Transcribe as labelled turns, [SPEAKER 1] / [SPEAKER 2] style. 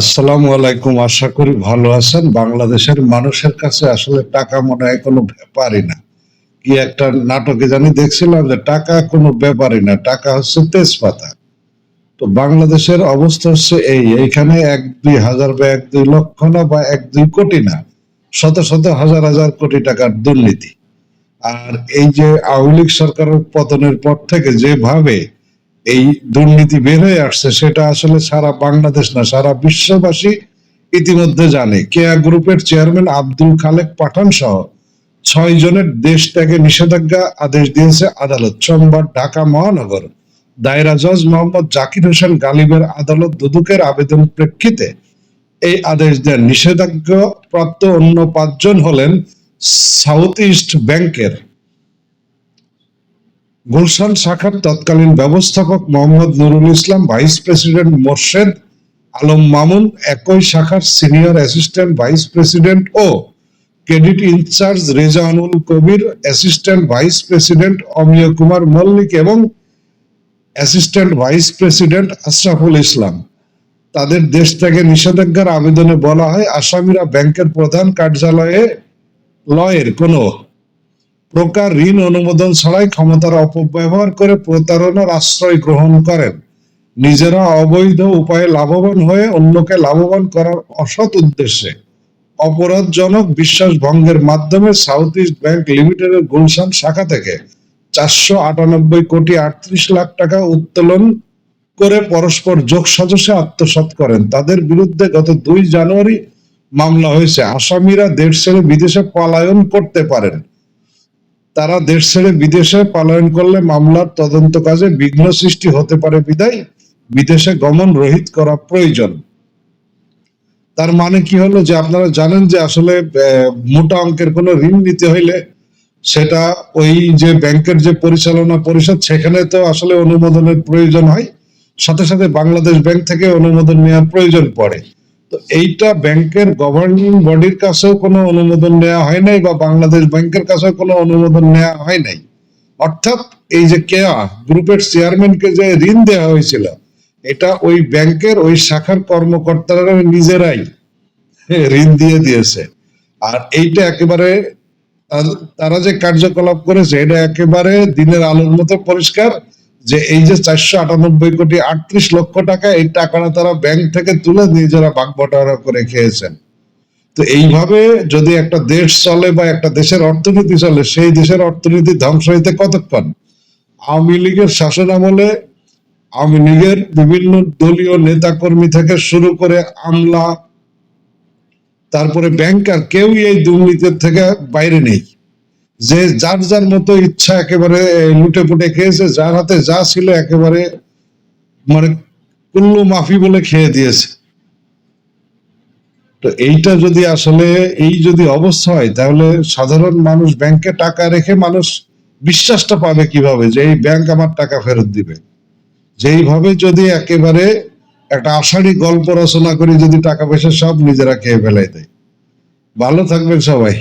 [SPEAKER 1] আসসালামু আলাইকুম, আশা করি ভালো আছেন। বাংলাদেশের মানুষের কাছে আসলে টাকা মনে হয় কোনো ব্যাপারই না। কি একটা নাটকে জানি দেখছিলাম যে টাকা কোনো ব্যাপারই না, টাকা হচ্ছে তেজপাতা। তো বাংলাদেশের অবস্থা হচ্ছে এই, এইখানে এক দুই হাজার বা এক দুই লক্ষ না বা এক দুই কোটি না, শত শত হাজার হাজার কোটি টাকার দুর্নীতি। আর এই যে আওয়ামী লীগ সরকারের পতনের পর থেকে যেভাবে এই দুর্নীতি বের হয়ে আসছে, সেটা আসলে সারা বাংলাদেশ না, সারা বিশ্ববাসী ইতিমধ্যে জানে। কেয়া গ্রুপের চেয়ারম্যান আব্দুল খালেক পাঠান সহ ছয় জনের দেশ ত্যাগে নিষেধাজ্ঞা আদেশ দিয়েছে আদালত। সোমবার ঢাকা মহানগর দায়রা জজ মোহাম্মদ জাকির হোসেন গালিবের আদালত দুদকের আবেদন প্রেক্ষিতে এই আদেশ দেন। নিষেধাজ্ঞা প্রাপ্ত অন্য পাঁচজন হলেন সাউথ ইস্ট ব্যাংকের গুলশান শাখার তৎকালীন ব্যবস্থাপক মোহাম্মদ নুরুল ইসলাম, ভাইস প্রেসিডেন্ট মোর্শেদ আলম মামুন, একই শাখার সিনিয়র অ্যাসিস্ট্যান্ট ভাইস প্রেসিডেন্ট ও credit incharge Rezanul Kabir, assistant vice president Amiya Kumar Mallick এবং assistant vice president Ashraful Islam. তাদের দেশ থেকে নিষেধাজ্ঞার আবেদনে বলা হয়, আসামিরা ব্যাংকের প্রধান কার্যালয়ে লয়ের কোনো প্রকার ঋণ অনুমোদন ছাড়াই ক্ষমতার অপব্যবহার করে প্রতারণার আশ্রয় গ্রহণ করেন। নিজেরা অবৈধ উপায়ে লাভবান হয়ে অন্যকে লাভবান করার অসৎ উদ্দেশ্যে অপরাধজনক বিশ্বাস ভঙ্গের মাধ্যমে সাউথ ইস্ট ব্যাংক লিমিটেডের গুলশান শাখা থেকে চারশো আটানব্বই কোটি আটত্রিশ লাখ টাকা উত্তোলন করে পরস্পর যোগ সাজসে আত্মসাৎ করেন। তাদের বিরুদ্ধে গত দুই জানুয়ারি মামলা হয়েছে। আসামিরা দেশ ছেড়ে বিদেশে পলায়ন করতে পারেন। তারা দেশ ছেড়ে বিদেশে পলায়ন করলে মামলার তদন্ত কাজে বিঘ্ন সৃষ্টি হতে পারে বিদায়। বিদেশে গমন রহিত করা প্রয়োজন। তার মানে কি হলো যে আপনারা জানেন যে আসলে মোটা অঙ্কের কোনো ঋণ নিতে হইলে সেটা ওই যে ব্যাংকের যে পরিচালনা পরিষদ, সেখানে তো আসলে অনুমোদনের প্রয়োজন হয়। সাথে সাথে বাংলাদেশ ব্যাংক থেকে অনুমোদন নেওয়ার প্রয়োজন পড়ে। এইটা ব্যাংকের গভর্নিং বডির কাছেও কোনো অনুমোদন নেওয়া হয় নাই বা বাংলাদেশ ব্যাংকের কাছেও কোনো অনুমোদন নেওয়া হয় নাই। অর্থাৎ এই যে কেয়া গ্রুপের চেয়ারম্যানকে যে ঋণ দেওয়া হয়েছিল, এটা ওই ব্যাংকের ওই শাখার কর্মকর্তারা নিজেরাই ঋণ দিয়ে দিয়েছে। আর এইটা একেবারে তারা যে কার্যকলাপ করেছে, এটা একেবারে দিনের আলোর মতো পরিষ্কার। যে এই যে চারশো আটানব্বই কোটি আটত্রিশ লক্ষ টাকা, এই টাকাটা তারা ব্যাংক থেকে তুলে নিজেরা ভাগ বটারা করে খেয়েছেন। তো এইভাবে যদি একটা দেশ চলে বা একটা দেশের অর্থনীতি চলে, সেই দেশের অর্থনীতি ধ্বংস হইতে কতক্ষণ? আওয়ামী লীগের শাসন আমলে আওয়ামী লীগের বিভিন্ন দলীয় নেতাকর্মী থেকে শুরু করে আমলা, তারপরে ব্যাংকার, কেউই এই দুর্নীতির থেকে বাইরে নেই। যে যার যার মতো ইচ্ছা একেবারে লুটে পুটে খেয়েছে, যার হাতে যা ছিল একেবারে মানে কুল্লু মাফি বলে খেয়ে দিয়েছে। তো এইটা যদি আসলে, এই যদি অবস্থা হয়, তাহলে সাধারণ মানুষ ব্যাংকে টাকা রেখে মানুষ বিশ্বাসটা পাবে কীভাবে যে এই ব্যাংক আমার টাকা ফেরত দিবে? যেইভাবে যদি একেবারে একটা আষাঢ়ি গল্প রচনা করে, যদি টাকা পয়সা সব নিজেরা খেয়ে ফেলাই দেয়। ভালো থাকবেন সবাই।